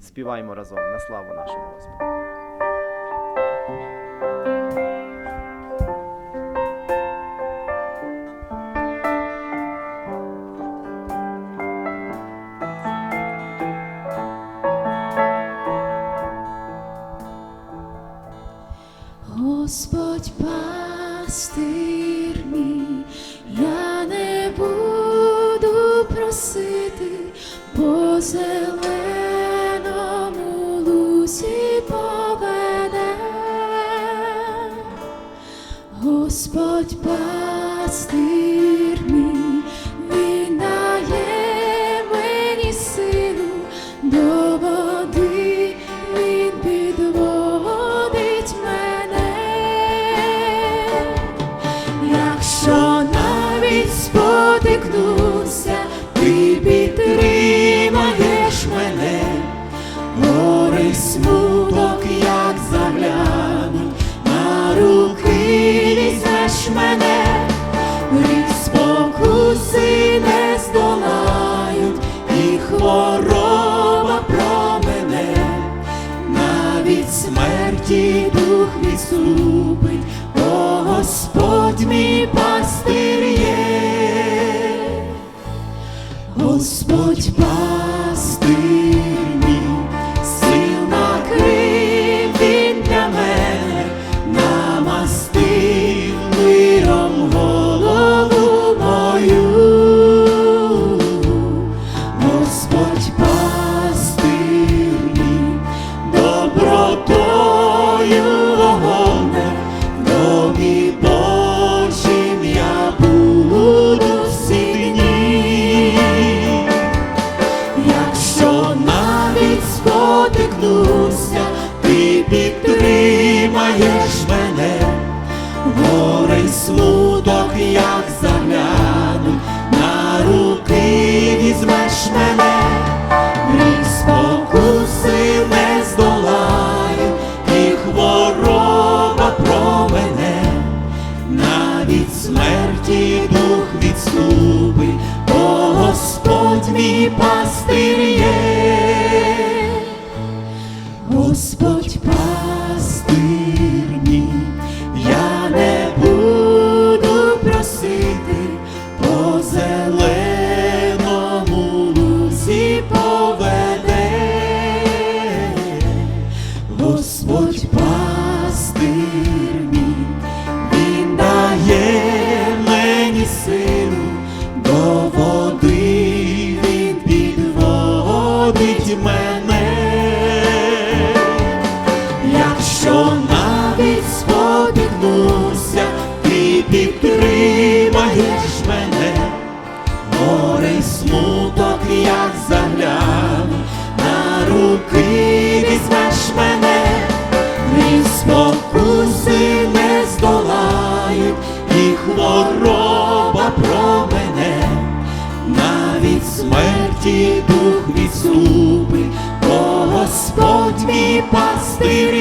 Співаємо разом на славу нашому Господу. Господь пастир я не буду просити зеленому лузі поведе. Господь пастир мій, візьмеш мене, спокуси не здолають, і хвороба про мене, навіть смерті дух відступить, бо Господь мій пастир є. Господь пастир oh, oh. Господь мій пастир є. Господь пастир мій, я не буду просити по зеленому лузі поведе. Господь смерті дух відступи, бо Господь мій пастир